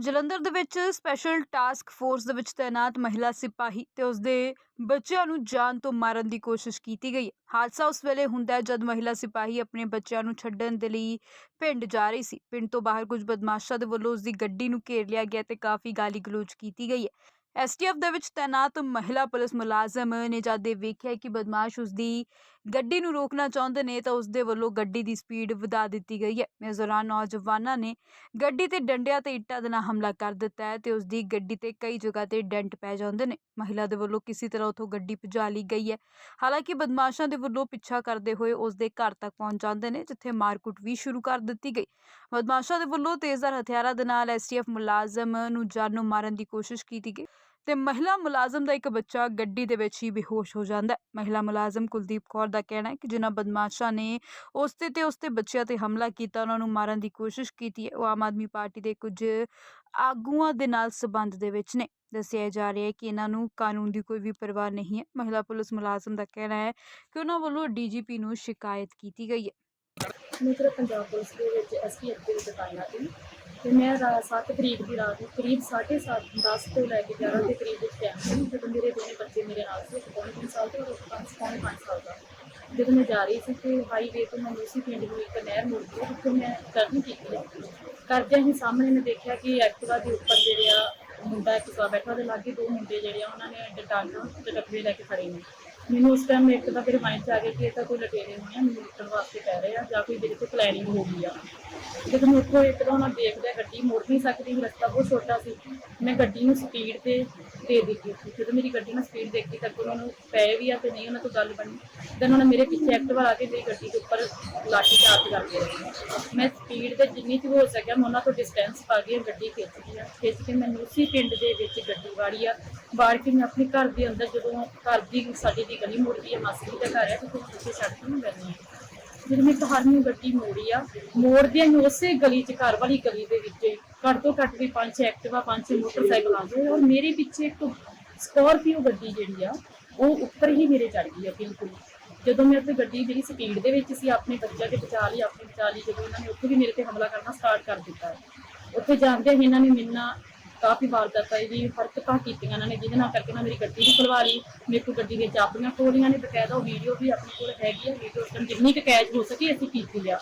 ਜਲੰਧਰ ਦੇ ਵਿੱਚ special task force ਦੇ ਵਿੱਚ ਤਾਇਨਾਤ ਮਹਿਲਾ ਸਿਪਾਹੀ ਤੇ ਉਸਦੇ ਬੱਚਿਆਂ ਨੂੰ ਜਾਨ ਤੋਂ ਮਾਰਨ ਦੀ ਕੋਸ਼ਿਸ਼ ਕੀਤੀ ਗਈ ਹੈ। ਹਾਦਸਾ ਉਸ ਵੇਲੇ ਹੁੰਦਾ ਹੈ ਜਦ ਮਹਿਲਾ ਸਿਪਾਹੀ ਆਪਣੇ ਬੱਚਿਆਂ ਨੂੰ ਛੱਡਣ ਦੇ ਲਈ ਪਿੰਡ ਜਾ ਰਹੀ ਸੀ ਪਿੰਡ ਤੋਂ ਬਾਹਰ ਕੁਝ ਬਦਮਾਸ਼ਾਂ ਦੇ ਵੱਲੋਂ ਉਸਦੀ ਗੱਡੀ ਨੂੰ ਘੇਰ ਲਿਆ ਗਿਆ ਤੇ ਕਾਫੀ ਗਾਲੀ ਗਲੋਚ ਕੀਤੀ ਗਈ ਹੈ ਐਸਟੀਐਫ ਦੇ ਵਿੱਚ ਤਾਇਨਾਤ ਮਹਿਲਾ ਪੁਲਿਸ ਮੁਲਾਜ਼ਮ ਨੇ ਜਦ ਇਹ ਵੇਖਿਆ ਕਿ ਬਦਮਾਸ਼ ਉਸਦੀ ਗੱਡੀ ਨੂੰ ਰੋਕਣਾ ਚਾਹੁੰਦੇ ਨੇ ਤਾਂ ਉਸਦੇ ਵੱਲੋਂ ਗੱਡੀ ਦੀ ਸਪੀਡ ਵਧਾ ਦਿੱਤੀ ਗਈ ਹੈ। ਇਸ ਦੌਰਾਨ ਨੌਜਵਾਨਾਂ ਨੇ ਗੱਡੀ ਤੇ ਡੰਡਿਆਂ ਤੇ ਇੱਟਾਂ ਦੇ ਨਾਲ ਹਮਲਾ ਕਰ ਦਿੱਤਾ ਹੈ ਤੇ ਉਸ ਦੀ ਗੱਡੀ ਤੇ ਕਈ ਜਗ੍ਹਾ ਤੇ ਡੈਂਟ ਪੈ ਜਾਂਦੇ ਨੇ। ਮਹਿਲਾ ਦੇ ਵੱਲੋਂ ਕਿਸੇ ਤਰ੍ਹਾਂ ਉਥੋਂ ਗੱਡੀ ਭਜਾ ਲਈ ਗਈ ਹੈ। ਹਾਲਾਂਕਿ ਬਦਮਾਸ਼ਾਂ ਦੇ ਵੱਲੋਂ ਪਿੱਛਾ ਕਰਦੇ ਹੋਏ ਉਸ ਦੇ ਘਰ ਤੱਕ ਪਹੁੰਚ ਜਾਂਦੇ ਨੇ, ਜਿੱਥੇ ਮਾਰਕੁੱਟ ਵੀ ਸ਼ੁਰੂ ਕਰ ਦਿੱਤੀ ਗਈ। ਬਦਮਾਸ਼ਾਂ ਦੇ ਵੱਲੋਂ ਤੇਜ਼ਧਾਰ ਹਥਿਆਰਾਂ ਦੇ ਨਾਲ ਐਸਟੀਐਫ ਮੁਲਾਜ਼ਮ ਨੂੰ ਜਾਨੋਂ ਮਾਰਨ ਦੀ ਕੋਸ਼ਿਸ਼ ਕੀਤੀ ਗਈ। ਤੇ ਮਹਿਲਾ ਮੁਲਾਜ਼ਮ ਦਾ ਇੱਕ ਬੱਚਾ ਗੱਡੀ ਦੇ ਵਿੱਚ ਹੀ ਬੇਹੋਸ਼ ਹੋ ਜਾਂਦਾ ਹੈ। ਮਹਿਲਾ ਮੁਲਾਜ਼ਮ ਕੁਲਦੀਪ ਕੌਰ ਦਾ ਕਹਿਣਾ ਹੈ ਕਿ ਜਿਨ੍ਹਾਂ ਬਦਮਾਸ਼ਾਂ ਨੇ ਉਸ ਤੇ ਤੇ ਉਸ ਦੇ ਬੱਚਿਆਂ ਤੇ ਹਮਲਾ ਕੀਤਾ, ਉਹਨਾਂ ਨੂੰ ਮਾਰਨ ਦੀ ਕੋਸ਼ਿਸ਼ ਕੀਤੀ ਹੈ। ਉਹ ਆਮ ਆਦਮੀ ਪਾਰਟੀ ਦੇ ਕੁਝ ਆਗੂਆਂ ਦੇ ਨਾਲ ਸਬੰਧ ਦੇ ਵਿੱਚ ਨੇ। ਦੱਸਿਆ ਜਾ ਰਿਹਾ ਹੈ ਕਿ ਇਹਨਾਂ ਨੂੰ ਕਾਨੂੰਨ ਦੀ ਕੋਈ ਵੀ ਪਰਵਾਹ ਨਹੀਂ ਹੈ। ਮਹਿਲਾ ਪੁਲਿਸ ਮੁਲਾਜ਼ਮ ਦਾ ਕਹਿਣਾ ਹੈ ਕਿ ਉਹਨਾਂ ਵੱਲੋਂ ਡੀਜੀਪੀ ਨੂੰ ਸ਼ਿਕਾਇਤ ਕੀਤੀ ਗਈ ਹੈ। ਮੈਂ ਫਿਰ ਪੰਜਾਬ ਪੁਲਿਸ ਦੇ ਵਿੱਚ ਐਸਪੀਐਫ ਦੇ ਵਿੱਚ ਤਾਇਨਾਤ ਸੀ ਤੇ ਮੈਂ ਰਾਤ 7 ਤਰੀਕ ਦੀ ਰਾਤ ਨੂੰ ਕਰੀਬ 7:30 10 ਤੋਂ ਲੈ ਕੇ 11 ਦੇ ਕਰੀਬ ਵਿੱਚ ਟਾਈਮ ਸੀ। ਜਦੋਂ ਮੇਰੇ ਦੋਨੇ ਬੱਚੇ ਮੇਰੇ ਨਾਲ ਸੀ, ਇੱਕ ਪੌਣੇ ਤਿੰਨ ਸਾਲ ਦੇ ਔਰ ਇੱਕ ਪੰਜ, ਪੌਣੇ ਪੰਜ ਸਾਲ ਦਾ। ਜਦੋਂ ਮੈਂ ਜਾ ਰਹੀ ਸੀ ਤੇ ਹਾਈਵੇ ਤੋਂ ਮੈਂ ਲੂਸੀ ਪਿੰਡ ਨੂੰ ਇੱਕ ਨਹਿਰ ਮੁੜ ਕੇ ਉੱਥੇ ਮੈਂ ਟਰਨ ਕੀਤੀ। ਹੈ ਕਰਦਿਆਂ ਹੀ ਸਾਹਮਣੇ ਮੈਂ ਦੇਖਿਆ ਕਿ ਐਕਟਿਵਾ ਦੇ ਉੱਪਰ ਜਿਹੜੇ ਆ ਮੁੰਡਾ ਐਕਟਿਵਾ ਬੈਠਾ ਦੇ ਲਾਗੇ ਦੋ ਮੁੰਡੇ ਜਿਹੜੇ ਆ, ਉਹਨਾਂ ਨੇ ਡਟਾਂਗਾ ਤੇ ਡੱਬੇ ਲੈ ਕੇ ਖੜੇ ਨੇ। ਮੈਨੂੰ ਉਸ ਟਾਈਮ ਇੱਕ ਤਾਂ ਫਿਰ ਮਾਈਂਡ 'ਚ ਆ ਗਿਆ ਕਿ ਇਹ ਤਾਂ ਕੋਈ ਲਟੇਰੇ ਨਹੀਂ ਆ ਮੈਨੂੰ ਲੁੱਟਣ ਵਾਸਤੇ ਕਹਿ ਰਹੇ ਆ ਜਾਂ ਕੋਈ ਮੇਰੇ ਤੇ ਪਲੈਨਿੰਗ ਹੋ ਗਈ ਆ। ਜਦੋਂ ਮੈਂ ਉੱਥੋਂ ਤਾਂ ਨਾਲ ਦੇਖਦਾ ਗੱਡੀ ਮੋੜ ਨਹੀਂ ਸਕਦੀ ਸੀ, ਰਸਤਾ ਬਹੁਤ ਛੋਟਾ ਸੀ। ਮੈਂ ਗੱਡੀ ਨੂੰ ਸਪੀਡ ਤੇ ਦੇ ਦਿੱਤੀ ਸੀ ਜਦੋਂ ਮੇਰੀ ਗੱਡੀ ਨੂੰ ਸਪੀਡ ਦੇਖੀ ਤਾਂ ਉਹਨਾਂ ਨੂੰ ਪਏ ਵੀ ਆ ਤੇ ਨਹੀਂ, ਉਹਨਾਂ ਤੋਂ ਗੱਲ ਬਣੀ। ਦੈਨ ਉਹਨਾਂ ਮੇਰੇ ਪਿੱਛੇ ਐਕਟਿਵਾ ਆ ਕੇ ਮੇਰੀ ਗੱਡੀ ਦੇ ਉੱਪਰ ਲਾਠੀ ਚਾਰਜ ਕਰਦੇ ਰਹੇ। ਮੈਂ ਸਪੀਡ ਤੇ ਜਿੰਨੀ ਕੁ ਹੋ ਸਕਿਆ, ਮੈਂ ਉਹਨਾਂ ਤੋਂ ਡਿਸਟੈਂਸ ਪਾ ਕੇ ਗੱਡੀ ਖਿੱਚ ਗਈ ਆ। ਖਿੱਚ ਕੇ ਮੈਂ ਉਸੇ ਪਿੰਡ ਦੇ ਵਿੱਚ ਗੱਡੀ ਵਾੜੀ ਆ। ਵਾੜ ਕੇ ਮੈਂ ਆਪਣੇ ਘਰ ਦੇ ਅੰਦਰ ਜਦੋਂ ਘਰ ਦੀ ਸਾਡੀ ਦੀ ਗਲੀ ਮੁੜਦੀ ਹੈ ਮਾਸੀ ਦਾ ਘਰ ਹੈ ਤੇ ਫਿਰ ਉੱਥੇ ਛੱਡ ਕੇ ਮੈਂ ਬੈਠੀ ਜਦੋਂ ਮੈਂ ਘਰ ਨੂੰ ਗੱਡੀ ਮੋੜੀ ਆ, ਮੋੜਦਿਆਂ ਹੀ ਉਸੇ ਗਲੀ 'ਚ, ਘਰ ਵਾਲੀ ਗਲੀ ਦੇ ਵਿੱਚ ਘੱਟ ਤੋਂ ਘੱਟ ਵੀ ਪੰਜ ਛੇ ਐਕਟਿਵਾ, ਪੰਜ ਛੇ ਮੋਟਰਸਾਈਕਲ ਆ ਗਏ ਔਰ ਮੇਰੇ ਪਿੱਛੇ ਇੱਕ ਸਕਾਰਪੀਓ ਗੱਡੀ ਜਿਹੜੀ ਆ, ਉਹ ਉੱਪਰ ਹੀ ਮੇਰੇ ਚੜ ਗਈ ਆ ਬਿਲਕੁਲ। ਜਦੋਂ ਮੈਂ ਉੱਥੇ ਗੱਡੀ ਜਿਹੜੀ ਸਪੀਡ ਦੇ ਵਿੱਚ ਸੀ, ਆਪਣੇ ਬੱਚਿਆਂ 'ਤੇ ਬਚਾ ਲਈ, ਆਪਣੇ ਬਚਾ ਲਈ, ਜਦੋਂ ਇਹਨਾਂ ਨੇ ਉੱਥੇ ਵੀ ਮੇਰੇ ਤੇ ਹਮਲਾ ਕਰਨਾ ਸਟਾਰਟ ਕਰ ਦਿੱਤਾ। ਉੱਥੇ ਜਾਂਦੇ ਹੀ ਇਹਨਾਂ ਨੇ ਮਿਲਣਾ ਕਾਫੀ ਵਾਰਦਾਤਾਂ ਜੀ, ਹਰਕਤਾਂ ਕੀਤੀਆਂ ਇਹਨਾਂ ਨੇ, ਜਿਹਦੇ ਨਾਲ ਕਰਕੇ ਨਾ ਮੇਰੀ ਗੱਡੀ ਵੀ ਖਲਵਾ ਲਈ। ਮੇਰੇ ਕੋਲ ਗੱਡੀ ਦੀਆਂ ਚਾਬੀਆਂ ਖੋਲੀਆਂ ਨੇ ਬਕਾਇਦਾ ਉਹ ਵੀਡੀਓ ਵੀ ਆਪਣੇ ਕੋਲ ਹੈਗੀ ਆ, ਵੀਡੀਓ ਉਸ ਟਾਈਮ ਜਿੰਨੀ ਕੁ ਕੈਚ ਹੋ ਸਕੀ ਅਸੀਂ ਕੀਤੀ ਆ।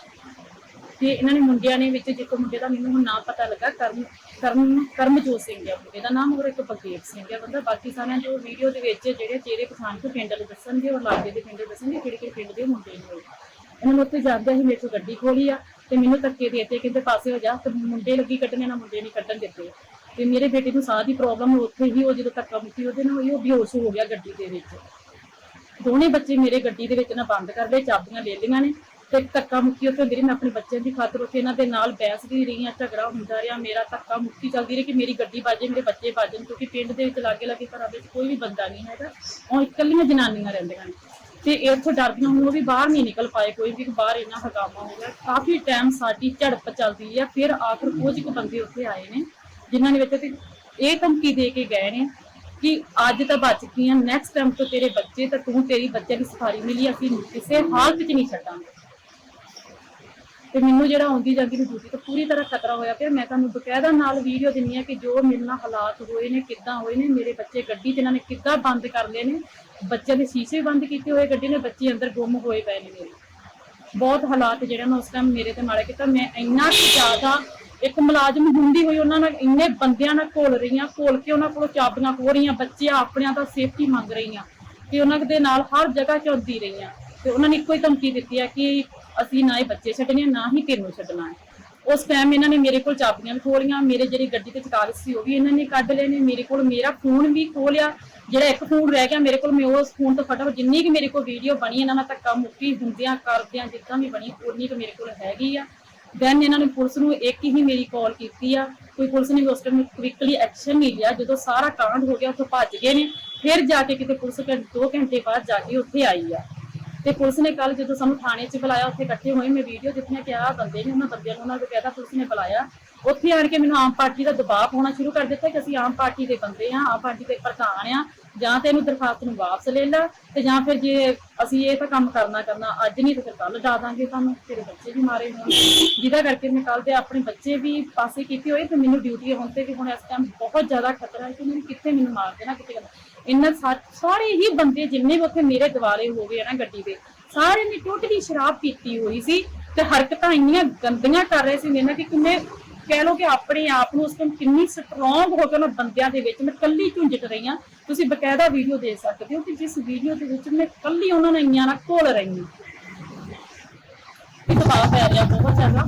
ਤੇ ਇਹਨਾਂ ਨੇ ਮੁੰਡਿਆਂ ਨੇ ਵਿੱਚ ਇੱਕ ਮੁੰਡੇ ਦਾ ਮੈਨੂੰ ਹੁਣ ਨਾਮ ਪਤਾ ਲੱਗਾ, ਕਰਮ ਕਰਮ, ਕਰਮਜੋਤ ਸਿੰਘ ਆ ਮੁੰਡੇ ਦਾ ਨਾਮ, ਹੋਰ ਇੱਕ ਬਲਦੇਵ ਸਿੰਘ ਆ ਬੰਦਾ। ਬਾਕੀ ਸਾਰਿਆਂ ਜੋ ਵੀਡੀਓ ਦੇ ਵਿੱਚ ਜਿਹੜੇ ਚਿਹਰੇ ਪਛਾਣ ਕੇ ਪਿੰਡ ਵਾਲੇ ਦੱਸਣਗੇ, ਔਰ ਲਾਗੇ ਦੇ ਪਿੰਡ ਦੱਸਣਗੇ ਕਿਹੜੇ ਕਿਹੜੇ ਪਿੰਡ ਦੇ ਮੁੰਡੇ ਨੇ ਉਹ। ਨੂੰ ਉੱਥੇ ਜਾਂਦੇ ਹੀ ਮੇਰੇ ਤੋਂ ਗੱਡੀ ਖੋਲੀ ਆ ਤੇ ਮੈਨੂੰ ਧੱਕੇ ਦੇ ਦਿੱਤੇ, ਕਹਿੰਦੇ ਪਾਸੇ ਹੋ ਜਾ, ਤੇ ਮੁੰਡੇ ਲੱਗੀ ਕੱਢਣੇ ਨਾ ਮੁੰਡੇ ਨਹੀਂ ਕੱਢਣ ਦਿੱਤੇ। ਤੇ ਮੇਰੇ ਬੇਟੇ ਨੂੰ ਸਾਹ ਦੀ ਪ੍ਰੋਬਲਮ ਉੱਥੇ ਹੀ, ਉਹ ਜਦੋਂ ਧੱਕਾ ਮੁੱਕੀ ਉਹਦੇ ਨਾਲ ਉਹ ਬੇਹੋਸ਼ ਹੋ ਗਿਆ ਗੱਡੀ ਦੇ ਵਿੱਚ। ਦੋਨੇ ਬੱਚੇ ਮੇਰੇ ਗੱਡੀ ਦੇ ਵਿੱਚ ਨਾ ਬੰਦ ਕਰ ਲਏ, ਚਾਬੀਆਂ ਲੈ ਲਈਆਂ ਨੇ ਤੇ ਧੱਕਾ ਮੁੱਕੀ ਉੱਥੇ ਮੇਰੀ ਮੈਂ ਆਪਣੇ ਬੱਚਿਆਂ ਦੀ ਖਾਤਰ ਉੱਥੇ ਇਹਨਾਂ ਦੇ ਨਾਲ ਬਹਿਸ ਵੀ ਰਹੀ ਹਾਂ, ਝਗੜਾ ਹੁੰਦਾ ਰਿਹਾ, ਮੇਰਾ ਧੱਕਾ ਮੁੱਕੀ ਚੱਲਦੀ ਰਹੀ ਕਿ ਮੇਰੀ ਗੱਡੀ ਵੱਜੇ ਮੇਰੇ ਬੱਚੇ ਬਾਜਣ ਕਿਉਂਕਿ ਪਿੰਡ ਦੇ ਵਿੱਚ ਲਾਗੇ ਲਾਗੇ ਘਰਾਂ ਵਿੱਚ ਕੋਈ ਵੀ ਬੰਦਾ ਨਹੀਂ ਹੈਗਾ, ਉਹ ਇਕੱਲੀਆਂ ਜਨਾਨੀਆਂ ਰਹਿੰਦੀਆਂ ਨੇ। ਤੇ ਇੱਥੋਂ ਡਰਦੀਆਂ ਹੁਣ ਉਹ ਵੀ ਬਾਹਰ ਨਹੀਂ ਨਿਕਲ ਪਾਏ ਕੋਈ ਵੀ, ਬਾਹਰ ਇੰਨਾ ਹਗਾਮਾ ਹੋ ਗਿਆ। ਕਾਫੀ ਟਾਈਮ ਸਾਡੀ ਝੜਪ ਚੱਲਦੀ ਹੈ, ਫਿਰ ਆਖਰ ਕੁਝ ਕੁ ਬੰਦੇ ਉੱਥੇ ਆਏ ਨੇ, ਜਿਨ੍ਹਾਂ ਨੇ ਵਿੱਚ ਤੇ ਇਹ ਧਮਕੀ ਦੇ ਕੇ ਗਏ ਨੇ ਕਿ ਅੱਜ ਤਾਂ ਬਚ ਗਈਆਂ ਨੈਕਸਟ ਟਾਈਮ ਤੋਂ ਤੇਰੇ ਬੱਚੇ ਤਾਂ ਤੂੰ ਤੇਰੀ ਬੱਚਿਆਂ ਦੀ ਸਫਾਰੀ ਮਿਲੀ, ਅਸੀਂ ਕਿਸੇ ਹਾਲਤ 'ਚ ਨਹੀਂ ਛੱਡਾਂਗੇ। ਤੇ ਮੈਨੂੰ ਜਿਹੜਾ ਆਉਂਦੀ ਜਾਂਦੀ ਨੂੰ ਡਿਊਟੀ ਤੋਂ ਪੂਰੀ ਤਰ੍ਹਾਂ ਖਤਰਾ ਹੋਇਆ ਪਿਆ। ਮੈਂ ਤੁਹਾਨੂੰ ਬਕਾਇਦਾ ਨਾਲ ਵੀਡੀਓ ਦਿੰਨੀ ਆ ਕਿ ਜੋ ਮੇਰੇ ਨਾਲ ਹਾਲਾਤ ਹੋਏ ਨੇ, ਕਿੱਦਾਂ ਹੋਏ ਨੇ, ਮੇਰੇ ਬੱਚੇ ਗੱਡੀ 'ਚ ਇਹਨਾਂ ਨੇ ਕਿੱਦਾਂ ਬੰਦ ਕਰ ਲਏ ਨੇ। ਬੱਚਿਆਂ ਦੇ ਸ਼ੀਸ਼ੇ ਬੰਦ ਕੀਤੇ ਹੋਏ ਗੱਡੀ ਨੇ, ਬੱਚੇ ਅੰਦਰ ਗੁੰਮ ਹੋਏ ਪਏ ਨੇ ਮੇਰੇ। ਬਹੁਤ ਹਾਲਾਤ ਜਿਹੜੇ ਮੈਂ ਉਸ ਟਾਈਮ ਮੇਰੇ ਤੇ ਮਾੜੇ ਕੀਤਾ। ਮੈਂ ਇੰਨਾ ਕੁ ਜ਼ਿਆਦਾ ਇੱਕ ਮੁਲਾਜ਼ਮ ਹੁੰਦੀ ਹੋਈ ਉਹਨਾਂ ਨਾਲ ਇੰਨੇ ਬੰਦਿਆਂ ਨਾਲ ਘੋਲ ਰਹੀਆਂ, ਘੋਲ ਕੇ ਉਹਨਾਂ ਕੋਲੋਂ ਚਾਬੀਆਂ ਖੋ ਰਹੀਆਂ, ਬੱਚੇ ਆਪਣਿਆਂ ਦਾ ਸੇਫਟੀ ਮੰਗ ਰਹੀਆਂ। ਤੇ ਉਹਨਾਂ ਦੇ ਨਾਲ ਹਰ ਜਗ੍ਹਾ ਚੌਂਦੀ ਰਹੀਆਂ। ਤੇ ਉਹਨਾਂ ਨੇ ਇੱਕੋ ਹੀ ਧਮਕੀ ਦਿੱਤੀ ਹੈ ਕਿ ਅਸੀਂ ਨਾ ਹੀ ਬੱਚੇ ਛੱਡਣੇ, ਨਾ ਹੀ ਤੈਨੂੰ ਛੱਡਣਾ ਉਸ ਟਾਈਮ ਇਹਨਾਂ ਨੇ ਮੇਰੇ ਕੋਲ ਚਾਬੀਆਂ ਵੀ ਖੋਲੀਆਂ, ਮੇਰੇ ਜਿਹੜੀ ਗੱਡੀ ਤੇ ਕਾਗਜ਼ ਸੀ ਉਹ ਵੀ ਇਹਨਾਂ ਨੇ ਕੱਢ ਲਏ ਨੇ, ਮੇਰੇ ਕੋਲ ਮੇਰਾ ਫੋਨ ਵੀ ਖੋਲਿਆ, ਜਿਹੜਾ ਇੱਕ ਫੋਨ ਰਹਿ ਗਿਆ ਮੇਰੇ ਕੋਲ, ਮੈਂ ਉਸ ਫੋਨ ਤੋਂ ਫਟਾਫਟ ਜਿੰਨੀ ਕਿ ਮੇਰੇ ਕੋਲ ਵੀਡੀਓ ਬਣੀ, ਇਹਨਾਂ ਨਾਲ ਧੱਕਾ ਮੁੱਕੀ ਹੁੰਦਿਆਂ ਕਰਦਿਆਂ ਜਿੱਦਾਂ ਵੀ ਬਣੀ ਉਨੀ ਕੁ ਮੇਰੇ ਕੋਲ ਹੈਗੀ ਆ। ਦੈਨ ਇਹਨਾਂ ਨੇ ਪੁਲਿਸ ਨੂੰ ਇੱਕ ਹੀ ਮੇਰੀ ਕਾਲ ਕੀਤੀ ਆ, ਕੋਈ ਪੁਲਿਸ ਨੇ ਵੀ ਉਸ ਟਾਈਮ ਕੁਇਕਲੀ ਐਕਸ਼ਨ ਨਹੀਂ ਲਿਆ, ਜਦੋਂ ਸਾਰਾ ਕਾਂਡ ਹੋ ਗਿਆ, ਉੱਥੋਂ ਭੱਜ ਗਏ ਨੇ, ਫਿਰ ਜਾ ਕੇ ਕਿਤੇ ਪੁਲਿਸ ਘੰਟੇ 2 ਘੰਟੇ ਬਾਅਦ ਜਾ ਕੇ ਉੱਥੇ ਆਈ ਆ। ਤੇ ਪੁਲਿਸ ਨੇ ਕੱਲ ਜਦੋਂ ਸਾਨੂੰ ਥਾਣੇ 'ਚ ਬੁਲਾਇਆ, ਉੱਥੇ ਇਕੱਠੇ ਹੋਏ ਮੈਂ ਵੀਡੀਓ ਜਿੱਥੇ ਕਿਹਾ ਬੰਦੇ ਨੇ ਉਹਨਾਂ ਬੰਦਿਆਂ ਨੂੰ ਉਹਨਾਂ ਨੂੰ ਕਹਿਤਾ ਪੁਲਿਸ ਨੇ ਬੁਲਾਇਆ। ਉੱਥੇ ਆਣ ਕੇ ਮੈਨੂੰ ਆਮ ਪਾਰਟੀ ਦਾ ਦਬਾਅ ਪਾਉਣਾ ਸ਼ੁਰੂ ਕਰ ਦਿੱਤਾ ਕਿ ਅਸੀਂ ਆਮ ਪਾਰਟੀ ਦੇ ਬੰਦੇ ਆ ਆਮ ਪਾਰਟੀ ਦੇ ਪ੍ਰਧਾਨ ਆ ਜਾਂ ਤੇ ਇਹਨੂੰ ਦਰਖਾਸਤ ਨੂੰ ਵਾਪਸ ਲੈ ਲੈ, ਤੇ ਜਾਂ ਫਿਰ ਜੇ ਅਸੀਂ ਇਹ ਤਾਂ ਕੰਮ ਕਰਨਾ ਕਰਨਾ ਅੱਜ ਨਹੀਂ, ਤਾਂ ਫਿਰ ਕੱਲ ਜਾ ਦਾਂਗੇ ਤੁਹਾਨੂੰ, ਤੇਰੇ ਬੱਚੇ ਵੀ ਮਾਰੇ ਹੋਣ ਜਿਹਦਾ ਕਰਕੇ ਮੈਂ ਕੱਲ ਦੇ ਆਪਣੇ ਬੱਚੇ ਵੀ ਪਾਸੇ ਕੀਤੇ ਹੋਏ, ਤੇ ਮੈਨੂੰ ਡਿਊਟੀ ਹੋਣ ਤੇ ਵੀ ਹੁਣ ਇਸ ਟਾਈਮ ਬਹੁਤ ਜ਼ਿਆਦਾ ਖਤਰਾ ਹੈ ਕਿ ਮੈਨੂੰ ਕਿੱਥੇ ਮੈਨੂੰ ਮਾਰ ਦੇਣਾ ਕਿਤੇ ਇਹਨਾਂ ਸਾਰੇ ਹੀ ਬੰਦੇ ਜਿੰਨੇ ਵੀ ਉੱਥੇ ਮੇਰੇ ਦਿਵਾਲੇ ਹੋ ਗਏ ਨਾ ਗੱਡੀ ਦੇ ਸਾਰੇ ਨੇ ਟੋਟਲੀ ਸ਼ਰਾਬ ਪੀਤੀ ਹੋਈ ਸੀ ਤੇ ਹਰਕਤਾਂ ਇੰਨੀਆਂ ਗੰਦੀਆਂ ਕਰ ਰਹੇ ਸੀ ਮੇਰੇ ਕਿ ਕਿੰਨੇ ਕਹਿ ਲੋ ਕਿ ਆਪਣੇ ਆਪ ਨੂੰ ਉਸ ਟਾਈਮ ਕਿੰਨੀ ਸਟਰੋਂਗ ਹੋ ਕੇ ਉਹਨਾਂ ਬੰਦਿਆਂ ਦੇ ਵਿੱਚ ਮੈਂ ਕੱਲੀ ਝੁੰਜਟ ਰਹੀ ਹਾਂ। ਤੁਸੀਂ ਬਕਾਇਦਾ ਵੀਡੀਓ ਦੇਖ ਸਕਦੇ ਹੋ ਕਿ ਜਿਸ ਵੀਡੀਓ ਦੇ ਵਿੱਚ ਮੈਂ ਕੱਲੀ ਉਹਨਾਂ ਨਾਲ ਇੰਨੀਆਂ ਨਾਲ ਘੋਲ ਰਹੀ ਹਾਂ। ਦਬਾਅ ਪੈ ਰਿਹਾ ਬਹੁਤ ਜ਼ਿਆਦਾ।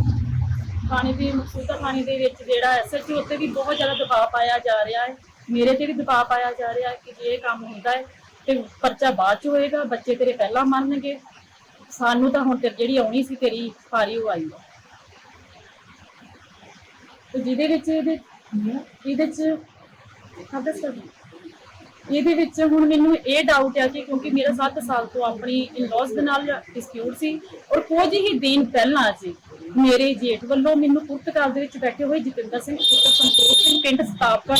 ਥਾਣੇ ਦੀ ਮਕਸੂਦਾ ਥਾਣੇ ਦੇ ਵਿੱਚ ਜਿਹੜਾ ਐਸਐਚਓ ਉੱਤੇ ਵੀ ਬਹੁਤ ਜ਼ਿਆਦਾ ਦਬਾਅ ਪਾਇਆ ਜਾ ਰਿਹਾ ਹੈ। ਮੇਰੇ ਤੇ ਵੀ ਦਬਾਅ ਪਾਇਆ ਜਾ ਰਿਹਾ ਕਿ ਜੇ ਇਹ ਕੰਮ ਹੁੰਦਾ ਹੈ ਤੇ ਪਰਚਾ ਬਾਅਦ ਚ ਹੋਏਗਾ, ਬੱਚੇ ਤੇਰੇ ਪਹਿਲਾਂ ਮਰਨਗੇ। ਸਾਨੂੰ ਤਾਂ ਹੁਣ ਤੇ ਜਿਹੜੀ ਆਉਣੀ ਸੀ, ਤੇਰੀ ਸਾਰੀ ਉਹ ਆਈ ਹੈ। ਤੇ ਜਿਹਦੇ ਵਿੱਚ ਇਹਦੇ ਇਹਦੇ ਚ, ਹਾਂ, ਦੱਸੋ ਇਹਦੇ ਵਿੱਚ ਹੁਣ ਮੈਨੂੰ ਇਹ ਡਾਊਟ ਆ ਕਿ ਕਿਉਂਕਿ ਮੇਰਾ 7 ਸਾਲ ਤੋਂ ਆਪਣੀ ਇਨ-ਲॉज ਦੇ ਨਾਲ ਡਿਸਪਿਊਟ ਸੀ, ਔਰ ਕੁਝ ਹੀ ਦਿਨ ਪਹਿਲਾਂ ਜੀ ਮੇਰੇ ਜੇਠ ਵੱਲੋਂ ਮੈਨੂੰ ਪੁਰਤਗਾਲ ਦੇ ਵਿੱਚ ਬੈਠੇ ਹੋਏ ਜਤਿੰਦਰ ਸਿੰਘ, ਪੁੱਤਰ ਸੰਤੋਖ ਸਿੰਘ, ਪਿੰਡ ਸਤਾਪਗੜ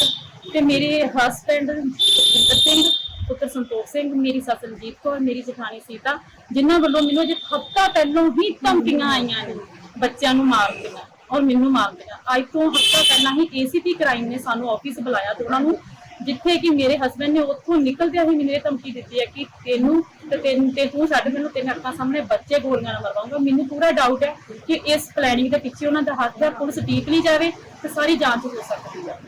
ਤੇ ਮੇਰੇ ਹਸਬੰਡ ਜਤਿੰਦਰ ਸਿੰਘ, ਪੁੱਤਰ ਸੰਤੋਖ ਸਿੰਘ, ਮੇਰੀ ਸੱਸ ਰਣਜੀਤ ਕੌਰ, ਮੇਰੀ ਜਠਾਣੀ ਸੀਤਾ, ਜਿਨ੍ਹਾਂ ਵੱਲੋਂ ਮੈਨੂੰ ਅਜੇ ਹਫਤਾ ਪਹਿਲਾਂ ਹੀ ਧਮਕੀਆਂ ਆਈਆਂ ਨੇ ਬੱਚਿਆਂ ਨੂੰ ਮਾਰ ਦੇਣਾ ਔਰ ਮੈਨੂੰ ਮਾਰ ਦੇਣਾ ਅੱਜ ਤੋਂ ਹਫਤਾ ਪਹਿਲਾਂ ਹੀ ਏਸੀਪੀ ਕ੍ਰਾਈਮ ਨੇ ਸਾਨੂੰ ਆਫਿਸ ਬੁਲਾਇਆ ਤੇ ਉਹਨਾਂ ਨੂੰ ਜਿੱਥੇ ਕਿ ਮੇਰੇ ਹਸਬੰਡ ਨੇ ਉੱਥੋਂ ਨਿਕਲਦਿਆਂ ਹੀ ਮੈਨੂੰ ਇਹ ਧਮਕੀ ਦਿੱਤੀ ਹੈ ਕਿ ਤੈਨੂੰ ਤੇ ਤੈਨੂੰ ਤੇ ਤੂੰ ਛੱਡ ਮੈਨੂੰ ਤੇਰੇ ਅੱਖਾਂ ਸਾਹਮਣੇ ਬੱਚੇ ਗੋਲੀਆਂ ਨਾਲ ਮਰਵਾਉਂਗਾ। ਮੈਨੂੰ ਪੂਰਾ ਡਾਊਟ ਹੈ ਕਿ ਇਸ ਪਲੈਨਿੰਗ ਦੇ ਪਿੱਛੇ ਉਹਨਾਂ ਦਾ ਹੱਥ ਹੈ, ਪੁਲਿਸ ਡੀਪਲੀ ਜਾਵੇ ਤੇ ਸਾਰੀ ਜਾਂਚ ਹੋ ਸਕਦੀ ਹੈ।